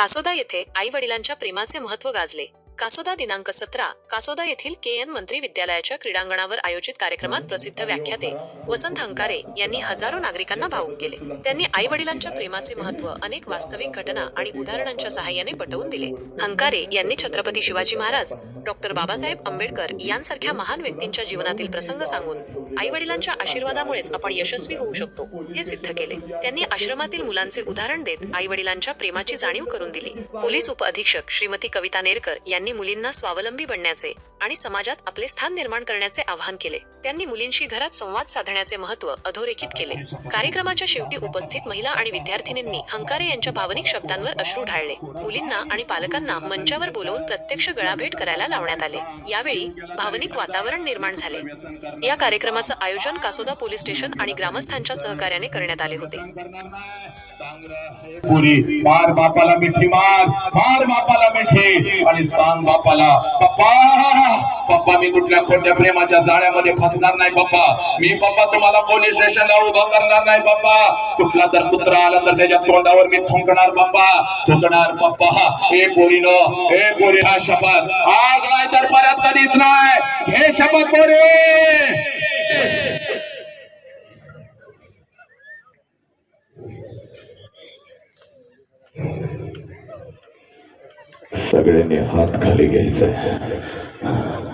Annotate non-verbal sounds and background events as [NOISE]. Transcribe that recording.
कासोदा येथे आई वडिलांच्या प्रेमाचे महत्त्व गाजले. कासोदा दिनांक सतरा कासोदा येथील के एन मंत्री विद्यालयाच्या क्रीडांगणावर आयोजित कार्यक्रमात प्रसिद्ध व्याख्याते वसंत हंकारे यांनी हजारो नागरिकांना भावूक केले. त्यांनी आई वडिलांच्या प्रेमाचे महत्त्व अनेक वास्तविक घटना आणि उदाहरणांच्या सहाय्याने पटवून दिले. हंकारे यांनी छत्रपती शिवाजी महाराज डॉक्टर बाबासाहेब आंबेडकर यांसारख्या महान व्यक्तींच्या जीवनातील प्रसंग सांगून आई वडिलांच्या आशीर्वादामुळेच आपण यशस्वी होऊ शकतो हे सिद्ध केले. त्यांनी आश्रमातील मुलांचे उदाहरण देत आई वडिलांच्या प्रेमाची जाणीव करून दिली. पोलीस उपअधीक्षक श्रीमती कविता नेरकर यांनी मुलींना स्वावलंबी बनण्याचे. आणि समाजात आपले स्थान निर्माण करण्याचे आवाहन केले. त्यांनी मुलींशी घरात संवाद साधण्याचे महत्त्व अधोरेखित केले. कार्यक्रमाच्या शेवटी उपस्थित महिला आणि विद्यार्थिनींनी हंकारे यांच्या भावनिक शब्दांवर अश्रू ढाळले. मुलींना आणि पालकांना मंचावर बोलवून प्रत्यक्ष गळाभेट करायला लावण्यात आले. यावेळी भावनिक वातावरण निर्माण झाले. या कार्यक्रमाचं आयोजन कासोदा पोलीस स्टेशन आणि ग्रामस्थांच्या सहकार्याने करण्यात आले होते. पुरी मार बापाला मिठी मार मार बापाला मिठी आणि सांग बापाला पप्पा! पप्पा मी कुठल्या खोट्या प्रेमाच्या जाळ्यामध्ये फसणार नाही पप्पा मी पप्पा तुम्हाला पोलीस स्टेशनला उभा करणार नाही पप्पा कुठला तर कुत्रा आला तर त्याच्या तोंडावर मी थुंकणार पप्पा थुंकणार पप्पा हे पोरीन हे पोरी हा शपथ. आज नाही तर परत कधीच नाही. हे शपथ पोरी. सगळ्यांनी हात खाली घ्यायचा. Amen. [LAUGHS]